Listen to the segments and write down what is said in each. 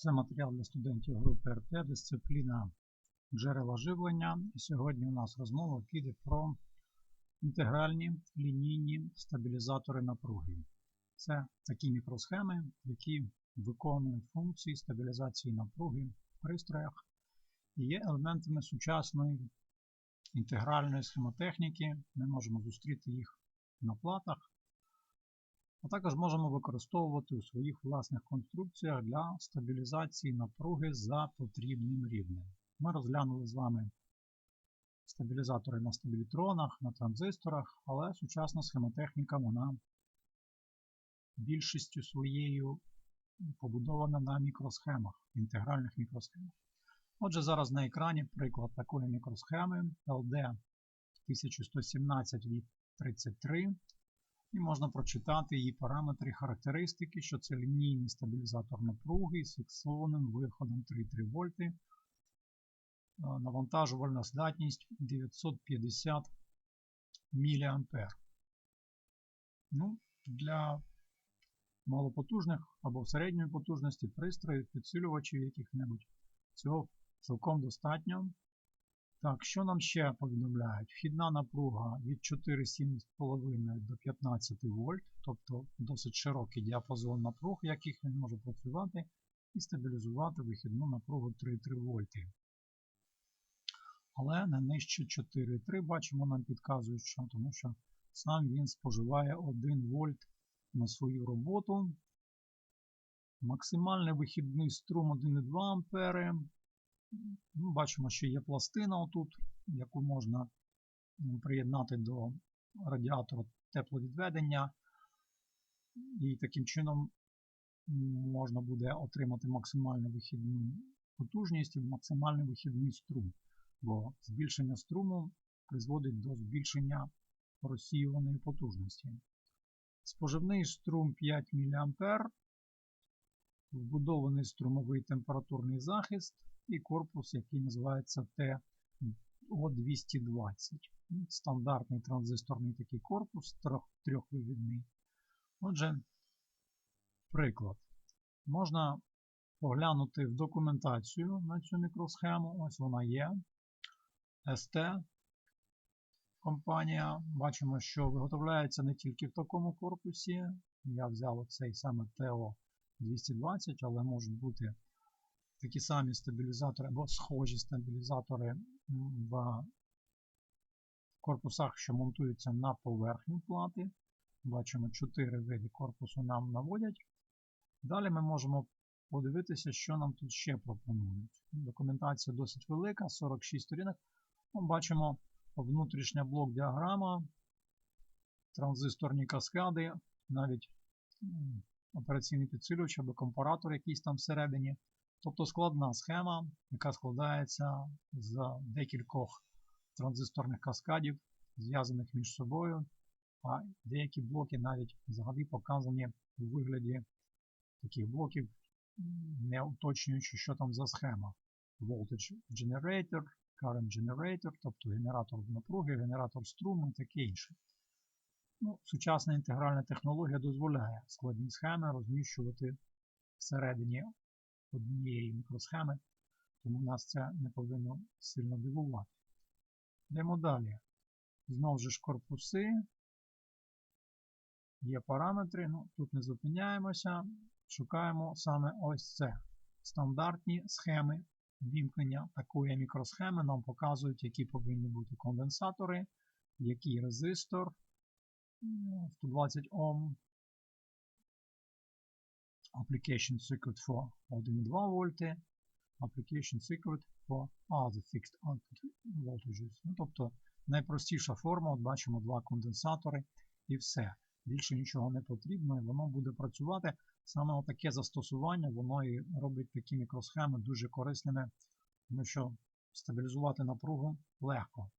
Це матеріал для студентів групи РТ, дисципліна джерела живлення. І сьогодні у нас розмова піде про інтегральні лінійні стабілізатори напруги. Це такі мікросхеми, які виконують функції стабілізації напруги в пристроях і є елементами сучасної інтегральної схемотехніки. Ми можемо зустріти їх на платах. А також можемо використовувати у своїх власних конструкціях для стабілізації напруги за потрібним рівнем. Ми розглянули з вами стабілізатори на стабілітронах, на транзисторах, але сучасна схемотехніка вона більшістю своєю побудована на мікросхемах, інтегральних мікросхемах. Отже, зараз на екрані приклад такої мікросхеми LD 1117 від 33 і можна прочитати її параметри характеристики, що це лінійний стабілізатор напруги з фіксованим виходом 3,3 вольти. Навантажувальна здатність 950 мА. Ну, Для малопотужних або середньої потужності пристроїв, підсилювачів яких-небудь, цього цілком достатньо. Так, що нам ще повідомляють? Вхідна напруга від 4,7,5 до 15 вольт, тобто досить широкий діапазон напруг, яких він може працювати, і стабілізувати вихідну напругу 3,3 вольти. Але не нижче 4,3 бачимо, нам підказують, що тому що сам він споживає 1 вольт на свою роботу. Максимальний вихідний струм 1,2 А. Ну, Бачимо, що є пластина отут, яку можна приєднати до радіатора тепловідведення. І таким чином можна буде отримати максимальну вихідну потужність і максимальний вихідний струм. Бо збільшення струму призводить до збільшення розсіюваної потужності. Споживний струм 5 мА, вбудований струмовий температурний захист і корпус, який називається TO220. Стандартний транзисторний такий корпус, трьох, трьохвивідний. Отже, приклад. Можна поглянути в документацію на цю мікросхему. Ось вона є. ST компанія. Бачимо, що виготовляється не тільки в такому корпусі. Я взяв оцей саме TO220, але можуть бути такі самі стабілізатори або схожі стабілізатори в корпусах, що монтуються на поверхню плати. Бачимо, 4 види корпусу нам наводять. Далі ми можемо подивитися, що нам тут ще пропонують. Документація досить велика, 46 сторінок. Ми бачимо внутрішня блок діаграма, транзисторні каскади, навіть операційний підсилювач або компаратор якийсь там всередині. Тобто складна схема, яка складається з декількох транзисторних каскадів, зв'язаних між собою, а деякі блоки навіть взагалі показані у вигляді таких блоків, не уточнюючи, що там за схема. Voltage Generator, Current Generator, тобто генератор напруги, генератор струму і таке інше. Ну, Сучасна інтегральна технологія дозволяє складні схеми розміщувати всередині однієї мікросхеми, тому нас це не повинно сильно дивувати. Йдемо далі. Знову ж корпуси. Є параметри, ну, тут не зупиняємося, шукаємо саме ось це. Стандартні схеми вімкнення такої мікросхеми нам показують, які повинні бути конденсатори, який резистор 120 Ом, application circuit for 1,2 вольти, application circuit for other fixed output voltages. Ну, Тобто найпростіша форма, от бачимо два конденсатори і все. Більше нічого не потрібно, і воно буде працювати. Саме таке застосування, воно і робить такі мікросхеми дуже корисними, тому що стабілізувати напругу легко.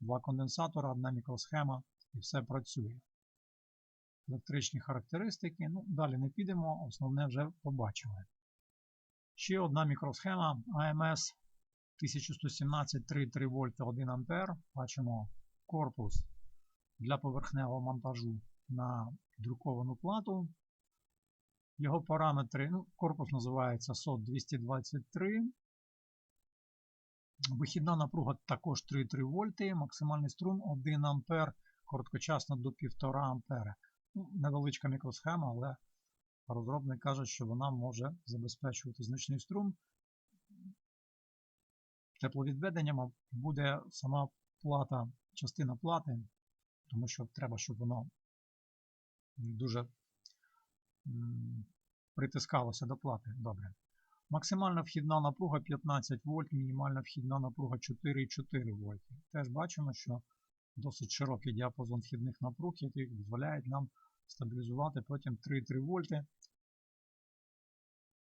Два конденсатора, одна мікросхема і все працює електричні характеристики. Ну, Далі не підемо, основне вже побачили. Ще одна мікросхема AMS 1117 3,3 вольта 1 А. Бачимо корпус для поверхневого монтажу на друковану плату. Його параметри, ну, корпус називається SOT 223. Вихідна напруга також 3,3 вольти, максимальний струм 1 ампер, короткочасно до 1,5 ампера. Ну, невеличка мікросхема, але розробник каже, що вона може забезпечувати значний струм. Тепловідведенням буде сама плата, частина плати, тому що треба, щоб воно дуже притискалося до плати. Добре. Максимальна вхідна напруга 15 вольт, мінімальна вхідна напруга 4,4 вольти. Теж бачимо, що досить широкий діапазон вхідних напруг, який дозволяє нам стабілізувати потім 3,3 вольти.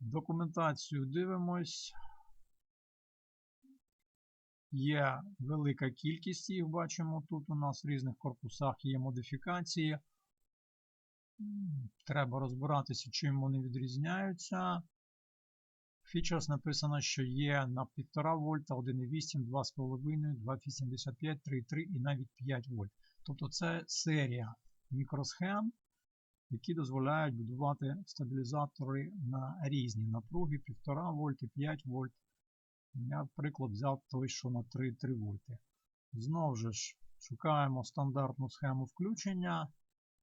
Документацію дивимось. Є велика кількість їх, бачимо тут у нас в різних корпусах є модифікації. Треба розбиратися, чим вони відрізняються. Features написано, що є на 1,5 вольта, 1,8, 2,5, 2,85, 3,3 і навіть 5 вольт. Тобто це серія мікросхем, які дозволяють будувати стабілізатори на різні напруги 1,5 вольт і 5 вольт. Я, приклад, взяв той, що на 3,3 вольти. Знову ж, шукаємо стандартну схему включення.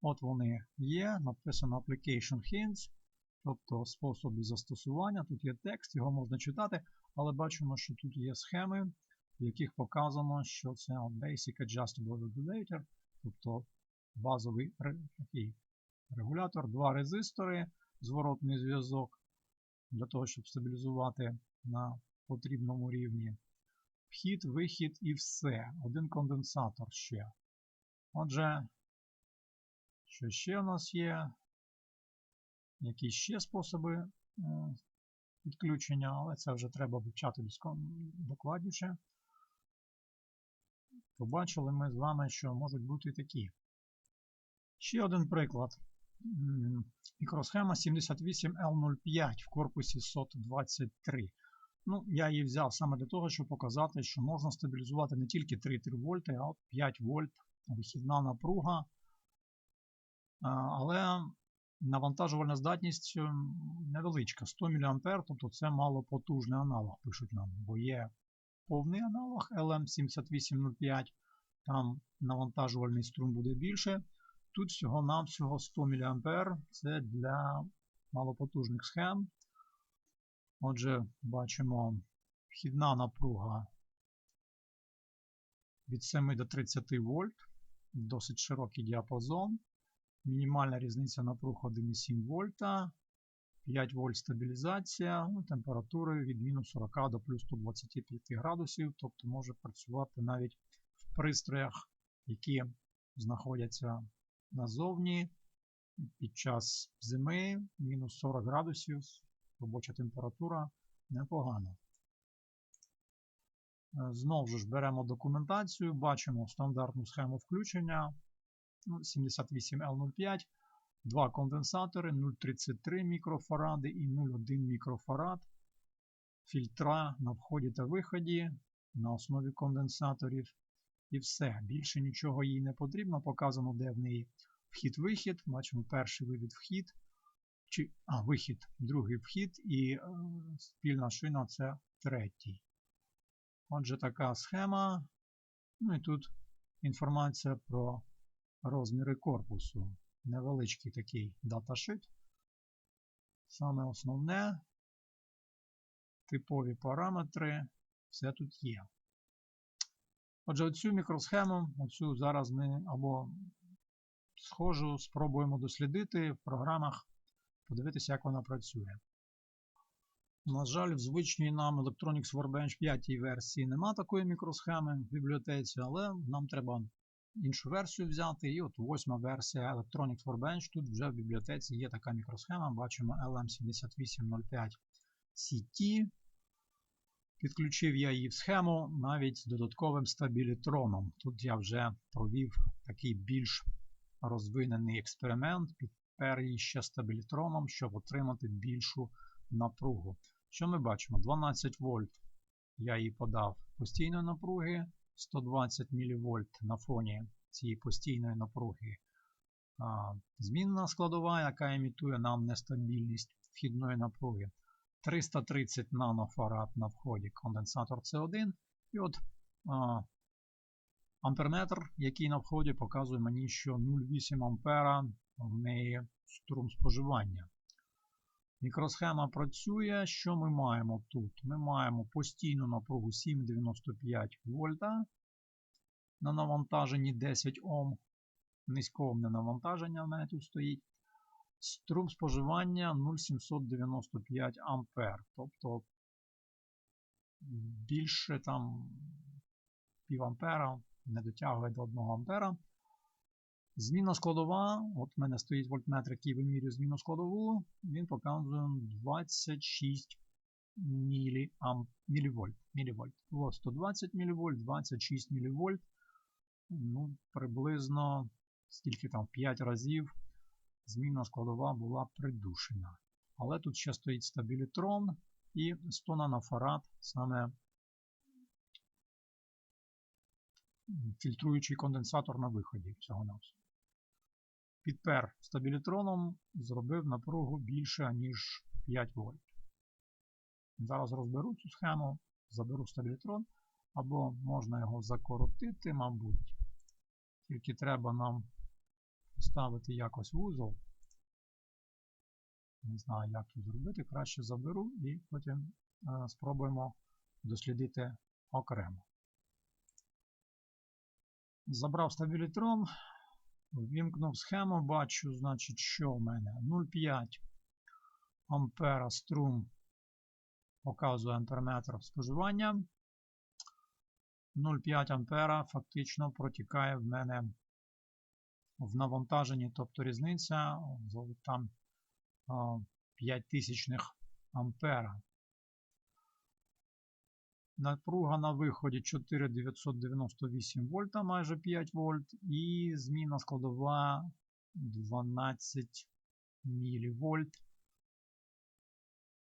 От вони є, написано Application Hints, тобто способи застосування. Тут є текст, його можна читати, але бачимо, що тут є схеми, в яких показано, що це Basic Adjustable Regulator, тобто базовий такий регулятор, два резистори, зворотний зв'язок для того, щоб стабілізувати на потрібному рівні. Вхід, вихід і все. Один конденсатор ще. Отже, що ще у нас є? Які ще способи підключення, але це вже треба вивчати докладніше. Побачили ми з вами, що можуть бути такі. Ще один приклад. Мікросхема 78L05 в корпусі SOT23. Ну, Я її взяв саме для того, щоб показати, що можна стабілізувати не тільки 3,3 вольти, а 5 вольт вихідна напруга. Але навантажувальна здатність невеличка 100 мА, тобто це малопотужний аналог, пишуть нам, бо є повний аналог LM7805, там навантажувальний струм буде більше. Тут всього-навсього 100 мА це для малопотужних схем. Отже, бачимо вхідна напруга від 7 до 30 вольт, досить широкий діапазон. Мінімальна різниця напруг 1,7 вольта, 5 вольт стабілізація, ну, температури від мінус 40 до плюс 125 градусів, тобто може працювати навіть в пристроях, які знаходяться назовні під час зими, мінус 40 градусів, робоча температура непогана. Знову ж беремо документацію, бачимо стандартну схему включення. 78L05, два конденсатори 0,33 мікрофаради і 0,1 мікрофарад. Фільтра на вході та виході на основі конденсаторів. І все. Більше нічого їй не потрібно. Показано, де в неї вхід-вихід. Бачимо перший вивід вхід. А, вихід, другий вхід, і е, спільна шина це третій. Отже, така схема. Ну і тут інформація про розміри корпусу. Невеличкий такий даташит. Саме основне, типові параметри, все тут є. Отже, оцю мікросхему, оцю зараз ми або схожу, спробуємо дослідити в програмах, подивитися, як вона працює. На жаль, в звичній нам Electronics Workbench 5 версії нема такої мікросхеми в бібліотеці, але нам треба іншу версію взяти. І от восьма версія Electronics Workbench. Тут вже в бібліотеці є така мікросхема. Бачимо LM7805 CT. Підключив я її в схему навіть з додатковим стабілітроном. Тут я вже провів такий більш розвинений експеримент, підпер її ще стабілітроном, щоб отримати більшу напругу. Що ми бачимо? 12 вольт я їй подав постійної напруги, 120 мВ на фоні цієї постійної напруги змінна складова, яка імітує нам нестабільність вхідної напруги. 330 нанофарад на вході конденсатор С1. І от а, амперметр, який на вході показує мені, що 0,8 ампера в неї струм споживання. Мікросхема працює. Що ми маємо тут? Ми маємо постійну напругу 7,95 вольта на навантаженні 10 Ом. Низьковне навантаження мене тут стоїть. Струм споживання 0,795 ампер. Тобто більше там пів ампера, не дотягує до 1 ампера. Зміна складова, от в мене стоїть вольтметр, який вимірює зміну складову, він показує 26 міліамп, мілівольт. мілівольт. Було 120 мВ, 26 мВ. Ну, приблизно скільки там 5 разів змінна складова була придушена. Але тут ще стоїть стабілітрон і 100 нанофарад, саме фільтруючий конденсатор на виході всього навсього Підпер стабілітроном зробив напругу більше, ніж 5 вольт. Зараз розберу цю схему, заберу стабілітрон, або можна його закоротити, мабуть. Тільки треба нам ставити якось вузол. Не знаю, як це зробити. Краще заберу і потім е, спробуємо дослідити окремо. Забрав стабілітрон, ввімкнув схему, бачу, значить, що в мене 0,5 ампера струм показує амперметр споживання. 0,5 ампера фактично протікає в мене в навантаженні, тобто різниця там 5 тисячних ампера. Напруга на виході 4998 вольта, майже 5 вольт, і зміна складова 12 мВ.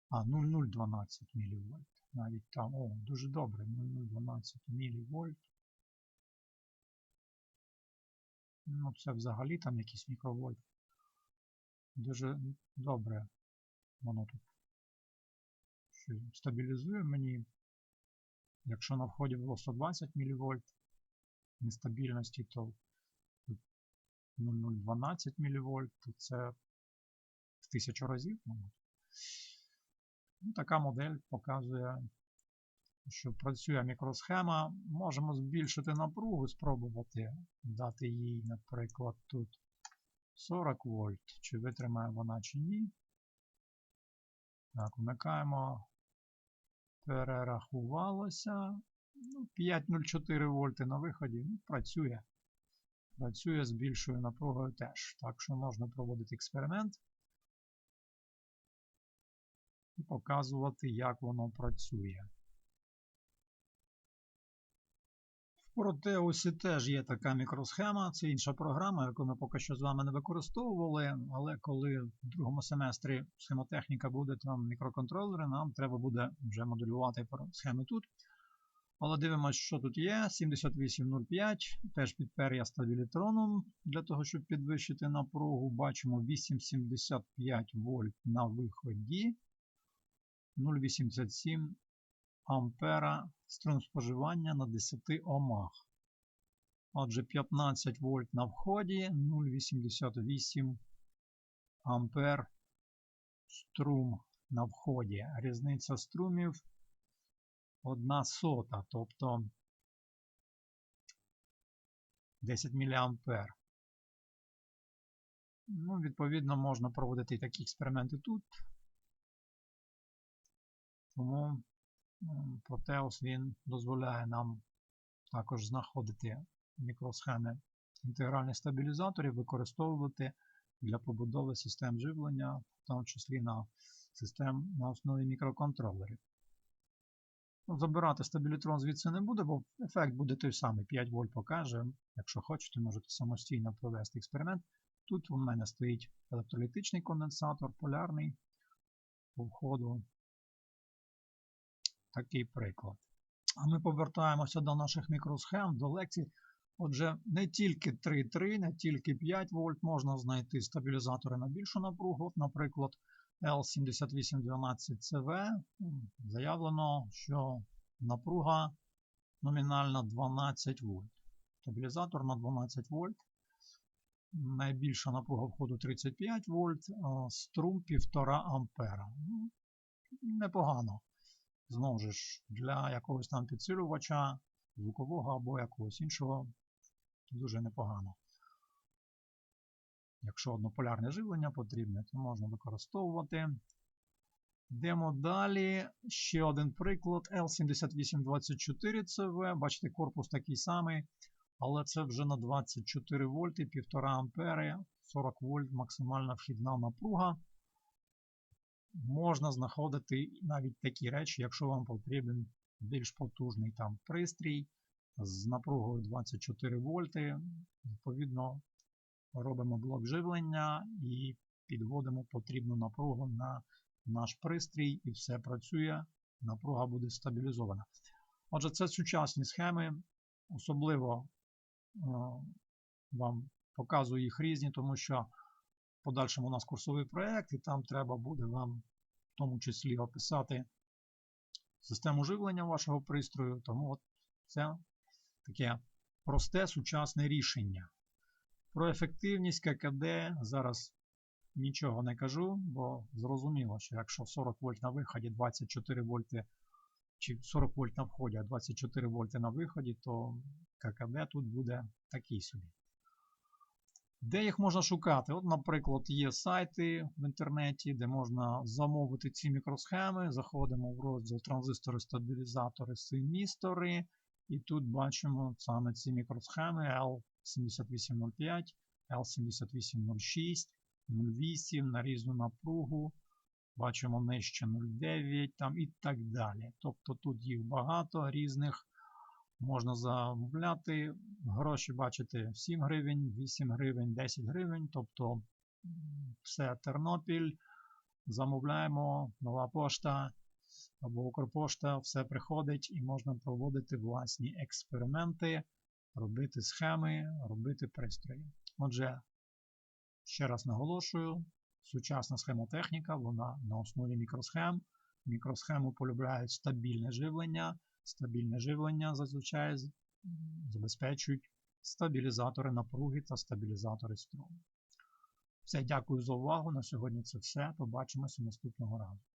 А, 0012 мВ. Навіть там, о, дуже добре, 0012 мВ. Ну, це взагалі там якийсь мікровольт. Дуже добре воно тут стабілізує мені. Якщо на вході було 120 мВ нестабільності, то 0012 мВ, то це в тисячу разів. Ну, Така модель показує, що працює мікросхема. Можемо збільшити напругу, спробувати дати їй, наприклад, тут 40 вольт, чи витримає вона, чи ні. Так, вмикаємо перерахувалося. Ну, 5,04 вольти на виході. Ну, Працює. Працює з більшою напругою теж. Так що можна проводити експеримент і показувати, як воно працює. Проте ось теж є така мікросхема, це інша програма, яку ми поки що з вами не використовували, але коли в другому семестрі схемотехніка буде там мікроконтролери, нам треба буде вже моделювати схеми тут. Але дивимося, що тут є. 7805, теж підпер я стабілітроном для того, щоб підвищити напругу. Бачимо 8,75 вольт на виході. 0,87 ампера струм споживання на 10 омах. Отже, 15 вольт на вході, 0,88 ампер струм на вході. Різниця струмів 1 сота, тобто 10 мА. Ну, Відповідно, можна проводити такі експерименти тут. Тому Proteus він дозволяє нам також знаходити мікросхеми інтегральних стабілізаторів, використовувати для побудови систем живлення, в тому числі на систем на основі мікроконтролерів. Ну, забирати стабілітрон звідси не буде, бо ефект буде той самий. 5 вольт покаже. Якщо хочете, можете самостійно провести експеримент. Тут у мене стоїть електролітичний конденсатор, полярний по входу такий приклад. А ми повертаємося до наших мікросхем, до лекцій. Отже, не тільки 3,3, не тільки 5 вольт можна знайти стабілізатори на більшу напругу. Наприклад, L7812CV заявлено, що напруга номінальна 12 вольт. Стабілізатор на 12 вольт. Найбільша напруга входу 35 вольт, струм 1,5 ампера. Ну, непогано. Знову ж, для якогось там підсилювача, звукового або якогось іншого, дуже непогано. Якщо однополярне живлення потрібне, то можна використовувати. Йдемо далі. Ще один приклад L7824CV. Бачите, корпус такий самий, але це вже на 24 вольти, 1,5 ампери, 40 вольт максимальна вхідна напруга. Можна знаходити навіть такі речі, якщо вам потрібен більш потужний там пристрій з напругою 24 вольти. Відповідно, робимо блок живлення і підводимо потрібну напругу на наш пристрій, і все працює, напруга буде стабілізована. Отже, це сучасні схеми, особливо е, вам показую їх різні, тому що подальшому у нас курсовий проєкт, і там треба буде вам в тому числі описати систему живлення вашого пристрою. Тому от це таке просте сучасне рішення. Про ефективність ККД зараз нічого не кажу, бо зрозуміло, що якщо 40 вольт на виході, 24 вольти, чи 40 вольт на вході, а 24 вольти на виході, то ККД тут буде такий собі. Де їх можна шукати? От, наприклад, є сайти в інтернеті, де можна замовити ці мікросхеми. Заходимо в розділ транзистори, стабілізатори, семістори. І тут бачимо саме ці мікросхеми L7805, L7806, 0,8 на різну напругу. Бачимо нижче 0,9 там і так далі. Тобто тут їх багато різних. Можна замовляти. Гроші бачите 7 гривень, 8 гривень, 10 гривень. Тобто все Тернопіль. Замовляємо, нова пошта або Укрпошта, все приходить і можна проводити власні експерименти, робити схеми, робити пристрої. Отже, ще раз наголошую, сучасна схемотехніка, вона на основі мікросхем. Мікросхему полюбляють стабільне живлення. Стабільне живлення зазвичай забезпечують стабілізатори напруги та стабілізатори струму. Все, дякую за увагу. На сьогодні це все. Побачимося наступного разу.